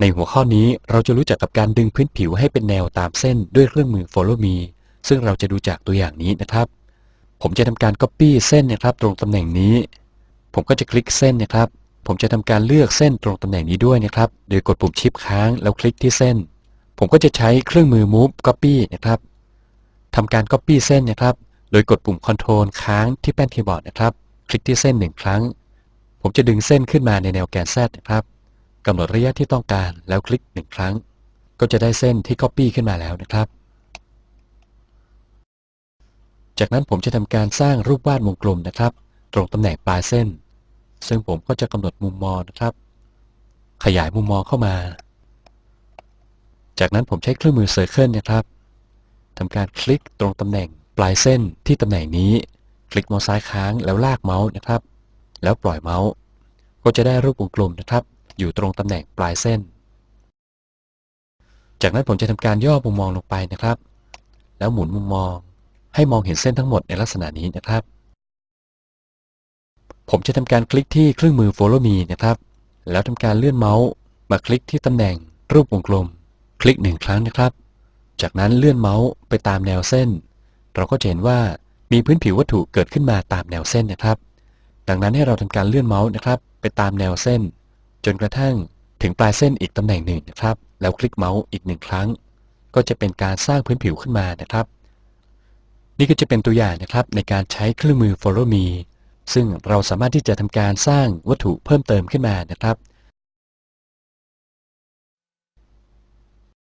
ในหัวข้อนี้เราจะรู้จักกับการดึงพื้นผิวให้เป็นแนวตามเส้นด้วยเครื่องมือ Follow Me ซึ่งเราจะดูจากตัวอย่างนี้นะครับ ผมจะทำการ Copy เส้นนะครับตรงตำแหน่งนี้ ผมก็จะคลิกเส้นนะครับ ผมจะทำการเลือกเส้นตรงตำแหน่งนี้ด้วยนะครับ โดยกดปุ่มชิปค้างแล้วคลิกที่เส้น ผมก็จะใช้เครื่องมือ Move Copy นะครับทำการ Copy เส้นนะครับ โดยกดปุ่ม Ctrl ค้างที่แป้นคีย์บอร์ดนะครับ คลิกที่เส้นหนึ่งครั้ง ผมจะดึงเส้นขึ้นมาในแนวแกน Z นะครับ กำหนดระยะที่ต้องการแล้วคลิกหนึ่งครั้ง ก็จะได้เส้นที่ Copy ขึ้นมาแล้วนะครับ จากนั้นผมจะทำการสร้างรูปวาดวงกลมนะครับ ตรงตำแหน่งปลายเส้น ซึ่งผมก็จะกำหนดมุมมองนะครับ ขยายมุมมองเข้ามา จากนั้นผมใช้เครื่องมือ Circle นะครับทำการคลิกตรงตำแหน่งปลายเส้นที่ตำแหน่งนี้ คลิกเมาส์ซ้ายค้างแล้วลากเมาส์นะครับ แล้วปล่อยเมาส์ก็จะได้รูปวงกลมนะครับ อยู่ตรงตำแหน่งปลายเส้น จากนั้นผมจะทำการย่อมุมมองลงไปนะครับ แล้วหมุนมุมมองให้มองเห็นเส้นทั้งหมดในลักษณะนี้นะครับ ผมจะทำการคลิกที่เครื่องมือ Follow Me นะครับ แล้วทำการเลื่อนเมาส์มาคลิกที่ตำแหน่งรูปวงกลม คลิกหนึ่งครั้งนะครับ จากนั้นเลื่อนเมาส์ไปตามแนวเส้น เราก็จะเห็นว่ามีพื้นผิววัตถุเกิดขึ้นมาตามแนวเส้นนะครับ ดังนั้นให้เราทำการเลื่อนเมาส์นะครับ ไปตามแนวเส้น จนกระทั่งถึงปลายเส้นอีกตำแหน่งหนึ่งนะครับ แล้วคลิกเมาส์อีกหนึ่งครั้ง ก็จะเป็นการสร้างพื้นผิวขึ้นมานะครับ นี่ก็จะเป็นตัวอย่างนะครับในการใช้เครื่องมือ Follow Me ซึ่งเราสามารถที่จะทำการสร้างวัตถุเพิ่มเติมขึ้นมานะครับ